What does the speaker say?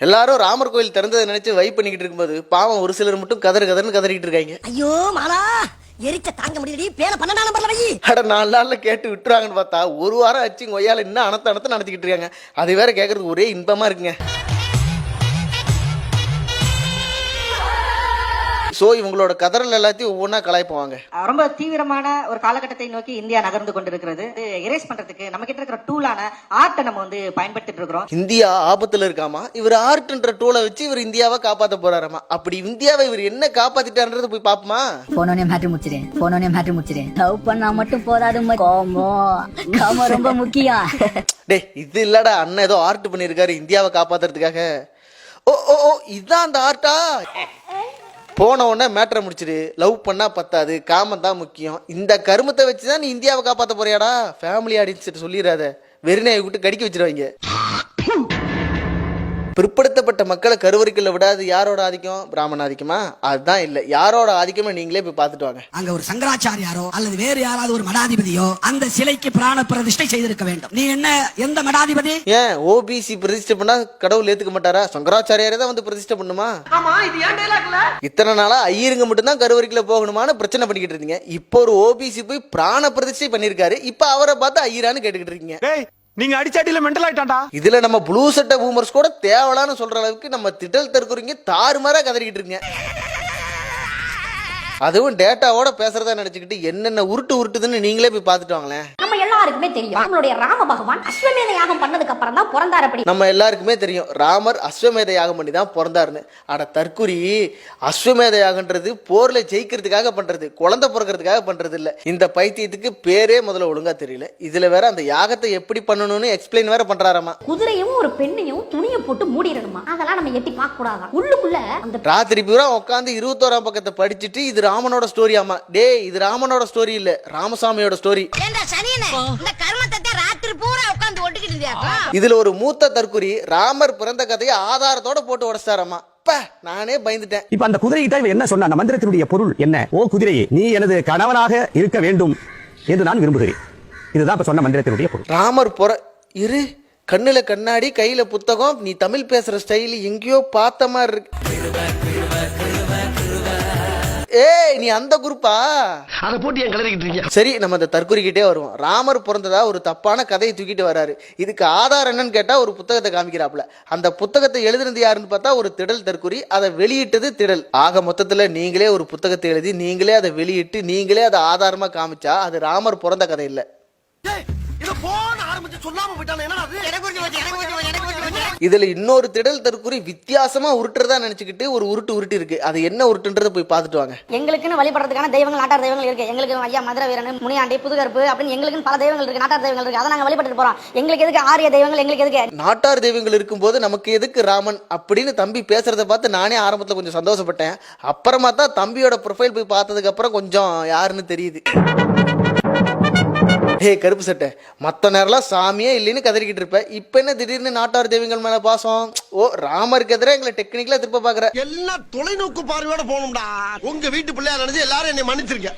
எல்லாரும் ராமர் கோயில் திறந்ததை நினைச்சு வைப் பண்ணிக்கிட்டு இருக்கும்போது பாவம் ஒரு சிலர் மட்டும் கதறு கதர்னு கதறிக்கிட்டு இருக்காங்க. ஐயோ மாலா எரிச்ச தாங்க முடியலடி பேர பன்னெண்டாம் நம்பர்ல வை. அட நாலு நாள்ல கேட்டு விட்டுருவாங்கன்னு பார்த்தா ஒரு வாரம் ஆச்சு கொய்யால இன்னும் அனத்த அனத்த நடத்திக்கிட்டு இருக்காங்க. அது வேற கேட்கறதுக்கு ஒரே இன்பமா இருக்குங்க. ஸோ இவங்களோட கதறல் எல்லாத்தையும் ஒவ்வொன்றா கலாய்ப்புவாங்க ரொம்ப தீவிரமான ஒரு காலகட்டத்தை நோக்கி இந்தியா நகர்ந்து கொண்டிருக்கிறது. எரேஸ் பண்றதுக்கு நம்ம கிட்ட இருக்கிற டூலான ஆர்ட்டை நம்ம வந்து பயன்படுத்திட்டு இருக்கிறோம். இந்தியா ஆபத்துல இருக்காமா? இவர் ஆர்ட்ன்ற டூலை வச்சு இவர் இந்தியாவை காப்பாத்த போறாராமா? அப்படி இந்தியாவை இவர் என்ன காப்பாத்திட்டாருன்றதை போய் பாப்போமா? போனோனே மேட்ரு முடிச்சிடேன் போனோனே மேட்ரு முடிச்சிடேன் லவ் பண்ணா மட்டும் போதாது கோமோ. கோமோ ரொம்ப முக்கியம். டேய் இது இல்லடா. அண்ணன் ஏதோ ஆர்ட் பண்ணியிருக்காரு இந்தியாவை காப்பாத்துறதுக்காக. ஓ ஓ ஓ இதான் அந்த ஆர்ட்டா போனவுடனே மேட்டரை மேட்ரை முடிச்சிடு. லவ் பண்ணால் பத்தாது. காமம் தான் முக்கியம். இந்த கருமத்தை வச்சு தான் நீ இந்தியாவை காப்பாற்ற போறியாடா? ஃபேமிலி ஆடியன்ஸ் சொல்லிடாத வெறிநாயை விட்டு கடிக்க வச்சிருவாங்க. பிற்படுத்தப்பட்ட மக்களை கருவறைக்குள்ள விடாது. யாரோட ஆதிக்கம்? பிராமண ஆதிக்கமா? அதுதான் இல்லை. யாரோட ஆதிக்கமா நீங்களே போய் பார்த்துட்டு வாங்க. அங்க ஒரு சங்கராச்சாரியாரோ அல்லது வேறு யாராவது ஒரு மடாதிபதியோ அந்த சிலைக்கு பிராண பிரதிஷ்டை செய்திருக்க வேண்டும். நீ என்ன எந்த மடாதிபதி? ஏன்? ஓபிசி பிரதிஷ்டை பண்ணா கடவுள் ஏத்துக்க மாட்டாரா? சங்கராச்சாரியாரே தான் வந்து பிரதிஷ்டை பண்ணுமா? இத்தனை நாளா ஐயருங்க மட்டும்தான் கருவறைக்குள்ள போகணுமான்னு பிரச்சனை பண்ணிக்கிட்டு இருந்தீங்க. இப்போ ஒரு ஓபிசி போய் பிராண பிரதிஷ்டை பண்ணிருக்காரு. இப்போ அவரை பார்த்து ஐயரான்னு கேட்டுக்கிட்டு இருக்கீங்க. டேய் நீங்க அடிச்சாட்டில மெண்டல் ஆயிட்டாண்டா இதுல நம்ம ப்ளூ சட்டை பூமர்ஸ் கூட தேவலான்னு சொல்ற அளவுக்கு நம்ம திட்டல் தற்குறீங்க தாறுமாறா கதறிக்கிட்டு இருக்கீங்க. அதுவும் டேட்டாவோட பேசுறதா நினைச்சுக்கிட்டு என்னென்ன உருட்டு உருட்டுதுன்னு நீங்களே போய் பார்த்துட்டு வாங்களேன். நம்ம எல்லாருக்குமே தெரியும். நம்மளுடைய ராம பகவான் அஸ்வமேத யாகம் பண்ணதுக்கு அப்புறம் தான் பிறந்தார் அப்படி. நம்ம எல்லாருக்குமே தெரியும். ராமர் அஸ்வமேத யாகம் பண்ணி தான் பிறந்தாருன்னு. ஆனா தற்குறி அஸ்வமேத யாகன்றது போர்ல ஜெயிக்கிறதுக்காக பண்றது குழந்தை பிறக்கிறதுக்காக பண்றது இல்ல. இந்த பைத்தியத்துக்கு பேரே முதல்ல ஒழுங்கா தெரியல. இதுல வேற அந்த யாகத்தை எப்படி பண்ணணும்னு எக்ஸ்பிளைன் வேற பண்றாராமா. குதிரையும் ஒரு பெண்ணையும் துணியை போட்டு மூடிடணுமா? அதெல்லாம் நம்ம எட்டி பார்க்க கூடாதான் உள்ளுக்குள்ள அந்த ராத்திரி பூரா உட்காந்து இருபத்தோராம் பக்கத்தை படிச்சுட்டு இது ராமனோட ஸ்டோரி ஆமா. டேய் இது ராமனோட ஸ்டோரி இல்ல ராமசாமியோட ஸ்டோரி ஏண்டா சனியனே இந்த கர்மத்தை ராத்திரி பூரா உட்கார்ந்து ஒட்டிக்கிட்டு இருந்தியாக்கா? இதுல ஒரு மூத்த தற்குறி ராமர் பிறந்த கதையை ஆதாரத்தோட போட்டு உடச்சிட்டாராமா. அப்ப நானே பயந்துட்டேன். இப்ப அந்த குதிரைகிட்ட இவன் என்ன சொன்ன அந்த மந்திரத்தினுடைய பொருள் என்ன? ஓ குதிரையே நீ எனது கணவனாக இருக்க வேண்டும் என்று நான் விரும்புகிறேன். இதுதான் இப்ப சொன்ன மந்திரத்தினுடைய பொருள். ராமர் பொற இரு கண்ணுல கண்ணாடி கையில புத்தகம் நீ தமிழ் பேசுற ஸ்டைல் எங்கேயோ பார்த்த மாதிரி இருக்கு. ஏய் நீ அந்த குரூப்பா? அதை போட்டு என் இருக்கீங்க? சரி நம்ம அந்த தற்குறிக்கிட்டே வருவோம். ராமர் பிறந்ததா ஒரு தப்பான கதையை தூக்கிட்டு வராரு. இதுக்கு ஆதாரம் என்னன்னு கேட்டா ஒரு புத்தகத்தை காமிக்கிறாப்புல. அந்த புத்தகத்தை எழுதுனது யாருன்னு பார்த்தா ஒரு திடல் தற்குறி அதை வெளியிட்டது திடல். ஆக மொத்தத்துல நீங்களே ஒரு புத்தகத்தை எழுதி நீங்களே அதை வெளியிட்டு நீங்களே அதை ஆதாரமா காமிச்சா அது ராமர் பிறந்த கதை இல்லை. இத போன ஆரம்பிச்சு சொல்லாம போயிட்டானே. இதுல இன்னொரு திடல் தற்குறி வித்தியாசமா உருட்டுறதா நினைச்சுக்கிட்டு ஒரு உருட்டு உருட்டு இருக்கு. அது என்ன உருட்டுன்றதை போய் பார்த்துட்டு வாங்க. எங்களுக்குன்னு வழிபடுறதுக்கான தெய்வங்கள் நாட்டார் தெய்வங்கள் இருக்கு. எங்களுக்கு ஐயா மதுரை வீரன் முனியாண்டி புதுகருப்பு அப்படின்னு எங்களுக்குன்னு பல தெய்வங்கள் இருக்கு. நாட்டார் தெய்வங்கள் இருக்கு. அதை நாங்க வழிபட்டு போறோம். எங்களுக்கு எதுக்கு ஆரிய தெய்வங்கள்? எங்களுக்கு எதுக்கு? நாட்டார் தெய்வங்கள் இருக்கும்போது நமக்கு எதுக்கு ராமன் அப்படின்னு தம்பி பேசுறத பார்த்து நானே ஆரம்பத்தில் கொஞ்சம் சந்தோஷப்பட்டேன். அப்புறமா தான் தம்பியோட ப்ரொஃபைல் போய் பார்த்ததுக்கு அப்புறம் கொஞ்சம் யாருன்னு தெரியுது. ஹே கருப்பு சட்டை. மற்ற நேரம்லாம் சாமியே இல்லைன்னு கதறிக்கிட்டு இருப்பேன் இப்போ என்ன திடீர்னு நாட்டார் தெய்வங்கள் மேலே பாசம்? ஓ ராமருக்கு எதிராக எங்களை டெக்னிக்கலாக திருப்ப பார்க்குற எல்லாம் தொலைநோக்கு பார்வையோட போகணும்டா. உங்க வீட்டு பிள்ளையா நினைச்சு எல்லாரும் என்னை மன்னிச்சிருக்க